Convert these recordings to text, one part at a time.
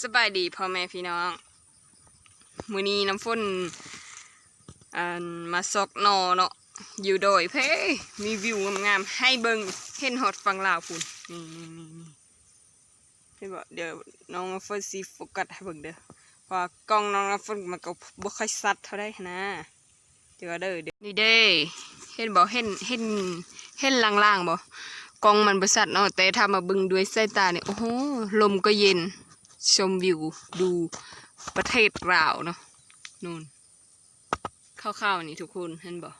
สบายดีพ่อแม่พี่น้อง มือนี้น้ำฝนมาซอกนอเนาะอยู่โดยเพ่มีวิวงามๆให้เบิงเห็นฮอดฟังลาวพุ่นนี่นี่นี่นี่เห็นบ่เดี๋ยวน้องน้ำฝนสีโฟกัสให้เบิงเด้อเพราะกล้องน้องน้ำฝนมันก็บ่ค่อยชัดเท่าได้นะเดี๋ยวเด้อเดี๋ยวนี่เด้เห็นบ่เห็นเห็นเห็นล่างๆบ่กกล้องมันบ่ชัดเนาะแต่ถ้ามาเบิงด้วยสายตาเนี่ยโอ้โหลมก็เย็น ชมวิวดูประเทศลาวเนาะนู่นข้าวๆนี่ทุกคนเห็นบ่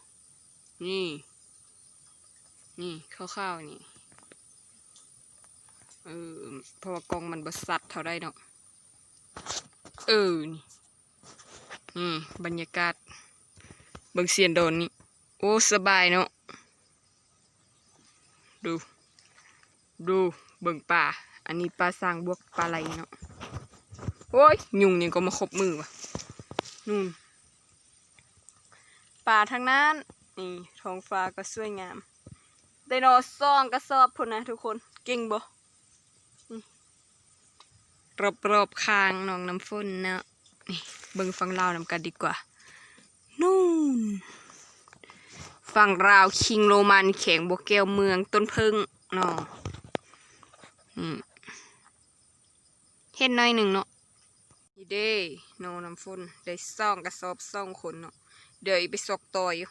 นี่ นี่ข้าวๆนี่เออเพราะว่ากองมันบสัดเท่าได้เนาะเออนี่นี่บรรยากาศเบิงเสียนโดนนี่ โอ้ สบายเนาะดู ดูเบิงป่า อันนี้ปลาสางบวกปลาไหลเนาะโอ้ยยุงนี่ก็มาครบมือว่ะนู่นป่าทางนั้นนี่ท้องฟ้าก็สวยงามไดโนซองกระสอบพุ่นนะทุกคนเก่งบ่รอบรอบๆคางน้องน้ำฝนเนาะนี่เบิ่งฟังลาวนำกันดีกว่า นู่นฝั่งราวคิงโรมันแข็งบวกแก้วเมืองต้นพึ่งเนาะอืม เห็นหน้อยหนึ่งเนาะนี่เด้โนน้ำฝนได้ซ่องกระสอบซ่องคนเนาะเดี๋ยวอีไปซอกต่ออยู่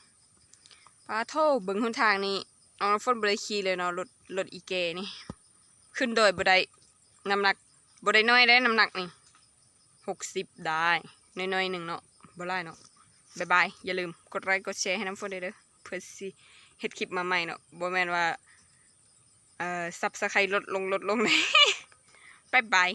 ปลาโทเบิ่งหนทางนี้น้องน้ำฝนบ่ได้ขี่เลยเนาะรถรถอีแกนี่ ขึ้นโดยบ่ได้น้ำหนักบ่ได้น้อยได้น้ำหนักนี่หกสิบได้น้อยๆหนึ่งเนาะบ่ได้เนาะบายบายอย่าลืมกดไลค์กดแชร์ให้น้ำฝนด้วยเด้อเพื่อสิเฮ็ดคลิปมาใหม่เนาะบ่แมนว่าเอ่อซับสไครลดลงลดลงเลยบายบาย